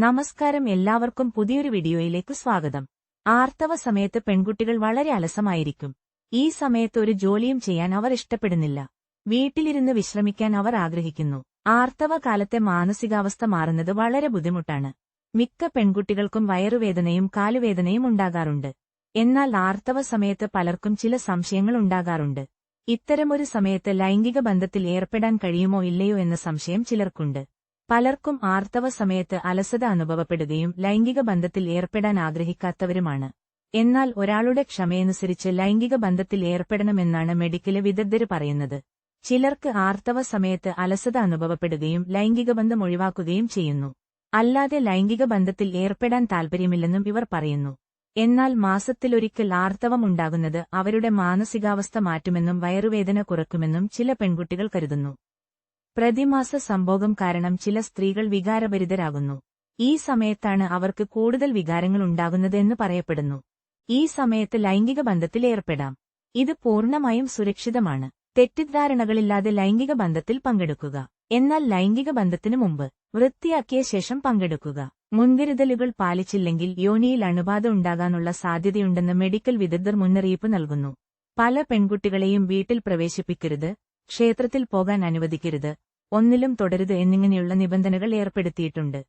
നമസ്കാരം എല്ലാവർക്കും പുതിയൊരു വീഡിയോയിലേക്ക് സ്വാഗതം. ആർത്തവ സമയത്ത് പെൺകുട്ടികൾ വളരെ അലസമായിരിക്കും. ഈ സമയത്ത് ഒരു ജോലിയും ചെയ്യാൻ അവർ ഇഷ്ടപ്പെടുന്നില്ല. വീട്ടിലിരുന്ന് വിശ്രമിക്കാൻ അവർ ആഗ്രഹിക്കുന്നു. ആർത്തവ കാലത്തെ മാനസികാവസ്ഥ മാറുന്നത് വളരെ ബുദ്ധിമുട്ടാണ്. മിക്ക പെൺകുട്ടികൾക്കും വയറുവേദനയും കാലുവേദനയും ഉണ്ടാകാറുണ്ട്. എന്നാൽ ആർത്തവ സമയത്ത് പലർക്കും ചില സംശയങ്ങൾ ഉണ്ടാകാറുണ്ട്. ഇത്തരമൊരു സമയത്ത് ലൈംഗിക ബന്ധത്തിൽ ഏർപ്പെടാൻ കഴിയുമോ ഇല്ലയോ എന്ന സംശയം ചിലർക്കുണ്ട്. പലർക്കും ആർത്തവ സമയത്ത് അലസത അനുഭവപ്പെടുകയും ലൈംഗിക ബന്ധത്തിൽ ഏർപ്പെടാൻ ആഗ്രഹിക്കാത്തവരുമാണ്. എന്നാൽ ഒരാളുടെ ക്ഷമയനുസരിച്ച് ലൈംഗിക ബന്ധത്തിൽ ഏർപ്പെടണമെന്നാണ് മെഡിക്കൽ വിദഗ്ധര് പറയുന്നത്. ചിലർക്ക് ആർത്തവ സമയത്ത് അലസത അനുഭവപ്പെടുകയും ലൈംഗിക ബന്ധം ഒഴിവാക്കുകയും ചെയ്യുന്നു. അല്ലാതെ ലൈംഗിക ബന്ധത്തിൽ ഏർപ്പെടാൻ താൽപര്യമില്ലെന്നും ഇവർ പറയുന്നു. എന്നാൽ മാസത്തിലൊരിക്കൽ ആർത്തവം ഉണ്ടാകുന്നത് അവരുടെ മാനസികാവസ്ഥ മാറ്റുമെന്നും വയറുവേദന കുറക്കുമെന്നും ചില പെൺകുട്ടികൾ കരുതുന്നു. പ്രതിമാസ സംഭോഗം കാരണം ചില സ്ത്രീകൾ വികാരഭരിതരാകുന്നു. ഈ സമയത്താണ് അവർക്ക് കൂടുതൽ വികാരങ്ങൾ ഉണ്ടാകുന്നതെന്ന് പറയപ്പെടുന്നു. ഈ സമയത്ത് ലൈംഗിക ബന്ധത്തിൽ ഏർപ്പെടാം. ഇത് പൂർണമായും സുരക്ഷിതമാണ്. തെറ്റിദ്ധാരണകളില്ലാതെ ലൈംഗിക ബന്ധത്തിൽ പങ്കെടുക്കുക. എന്നാൽ ലൈംഗിക ബന്ധത്തിനു മുമ്പ് വൃത്തിയാക്കിയ ശേഷം പങ്കെടുക്കുക. മുൻകരുതലുകൾ പാലിച്ചില്ലെങ്കിൽ യോനിയിൽ അണുബാധ ഉണ്ടാകാനുള്ള സാധ്യതയുണ്ടെന്ന് മെഡിക്കൽ വിദഗ്ധർ മുന്നറിയിപ്പ് നൽകുന്നു. പല പെൺകുട്ടികളെയും വീട്ടിൽ പ്രവേശിപ്പിക്കരുത് ക്ഷേത്രത്തിൽ പോകാൻ അനുവദിക്കരുത് ഒന്നിലും തുടരുത് എന്നിങ്ങനെയുള്ള നിബന്ധനകൾ ഏർപ്പെടുത്തിയിട്ടുണ്ട്.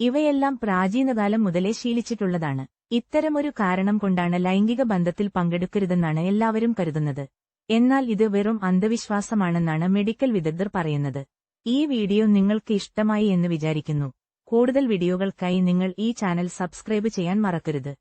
ഇവയെല്ലാം പ്രാചീനകാലം മുതലേ ശീലിച്ചിട്ടുള്ളതാണ്. ഇത്തരമൊരു കാരണം കൊണ്ടാണ് ലൈംഗിക ബന്ധത്തിൽ പങ്കെടുക്കരുതെന്നാണ് എല്ലാവരും കരുതുന്നത്. എന്നാൽ ഇത് വെറും അന്ധവിശ്വാസമാണെന്നാണ് മെഡിക്കൽ വിദഗ്ധർ പറയുന്നത്. ഈ വീഡിയോ നിങ്ങൾക്ക് ഇഷ്ടമായി എന്ന് വിചാരിക്കുന്നു. കൂടുതൽ വീഡിയോകൾക്കായി നിങ്ങൾ ഈ ചാനൽ സബ്സ്ക്രൈബ് ചെയ്യാൻ മറക്കരുത്.